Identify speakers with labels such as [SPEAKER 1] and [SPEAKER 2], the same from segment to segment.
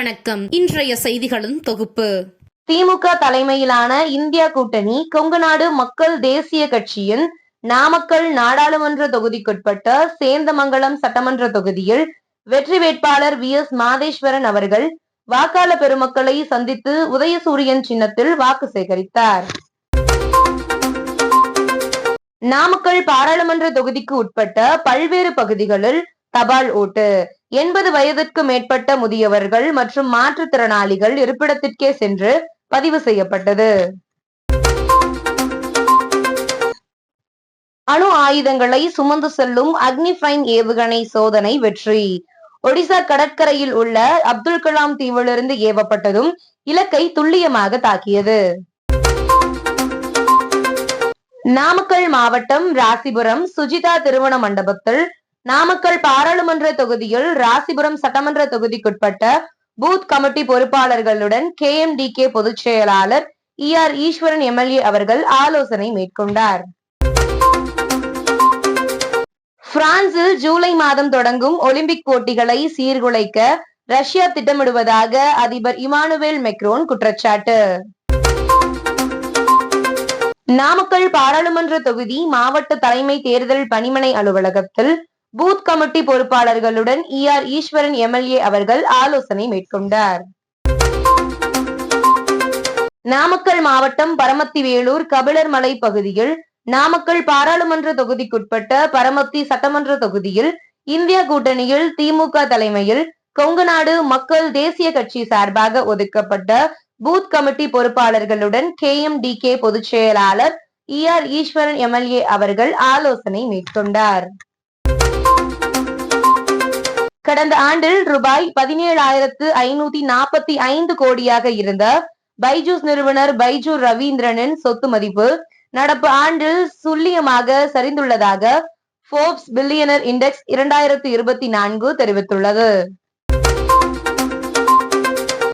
[SPEAKER 1] வணக்கம். இன்றைய செய்திகளின் தொகுப்பு.
[SPEAKER 2] திமுக தலைமையிலான இந்தியா கூட்டணி கொங்குநாடு மக்கள் தேசிய கட்சியின் நாமக்கல் நாடாளுமன்ற தொகுதிக்குட்பட்ட சேந்தமங்கலம் சட்டமன்ற தொகுதியில் வெற்றி வேட்பாளர் வி. எஸ். மாதேஸ்வரன் அவர்கள் வாக்காளர் பெருமக்களை சந்தித்து உதயசூரியன் சின்னத்தில் வாக்கு சேகரித்தார். நாமக்கல் பாராளுமன்ற தொகுதிக்கு உட்பட்ட பல்வேறு பகுதிகளில் தபால் ஓட்டு. எண்பது வயதிற்கு மேற்பட்ட முதியவர்கள் மற்றும் மாற்றுத்திறனாளிகள் இருப்பிடத்திற்கே சென்று பதிவு செய்யப்பட்டது. அணு ஆயுதங்களை சுமந்து செல்லும் அக்னிஃபைன் ஏவுகணை சோதனை வெற்றி. ஒடிசா கடற்கரையில் உள்ள அப்துல் கலாம் தீவிலிருந்து ஏவப்பட்டதும் இலக்கை துல்லியமாக தாக்கியது. நாமக்கல் மாவட்டம் ராசிபுரம் சுஜிதா திருமண மண்டபத்தில் நாமக்கல் பாராளுமன்ற தொகுதியில் ராசிபுரம் சட்டமன்ற தொகுதிக்குட்பட்ட பூத் கமிட்டி பொறுப்பாளர்களுடன் கே எம் டி கே பொதுச் செயலாளர் இ ஆர் ஈஸ்வரன் எம்எல்ஏ அவர்கள் ஆலோசனை மேற்கொண்டார். பிரான்சில் ஜூலை மாதம் தொடங்கும் ஒலிம்பிக் போட்டிகளை சீர்குலைக்க ரஷ்யா திட்டமிடுவதாக அதிபர் இமானுவேல் மெக்ரோன் குற்றச்சாட்டு. நாமக்கல் பாராளுமன்ற தொகுதி மாவட்ட தலைமை தேர்தல் பணிமனை அலுவலகத்தில் பூத் கமிட்டி பொறுப்பாளர்களுடன் இ ஆர் ஈஸ்வரன் எம்எல்ஏ அவர்கள் ஆலோசனை மேற்கொண்டார். நாமக்கல் மாவட்டம் பரமத்தி வேலூர் கபிலர் மலை பகுதியில் நாமக்கல் பாராளுமன்ற தொகுதிக்குட்பட்ட பரமத்தி சட்டமன்ற தொகுதியில் இந்திய கூட்டணியில் திமுக தலைமையில் கொங்குநாடு மக்கள் தேசிய கட்சி சார்பாக ஒதுக்கப்பட்ட பூத் கமிட்டி பொறுப்பாளர்களுடன் கே எம் டி கே பொதுச் செயலாளர் இ ஆர் ஈஸ்வரன் எம்எல்ஏ அவர்கள் ஆலோசனை மேற்கொண்டார். கடந்த ஆண்டில் ரூபாய் பதினேழாயிரத்து ஐநூத்தி நாற்பத்தி ஐந்து கோடியாக இருந்த பைஜூஸ் நிறுவனர் பைஜூ ரவீந்திரனின் சொத்து மதிப்பு நடப்பு ஆண்டில் சுல்லியமாக சரிந்துள்ளதாக போர்ப்ஸ் பில்லியனர் இண்டெக்ஸ் இரண்டாயிரத்து இருபத்தி நான்கு தெரிவித்துள்ளது.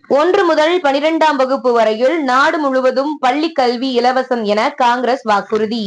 [SPEAKER 2] ஒன்று முதல் பனிரெண்டாம் வகுப்பு வரையில் நாடு முழுவதும் பள்ளி கல்வி இலவசம் என காங்கிரஸ் வாக்குறுதி.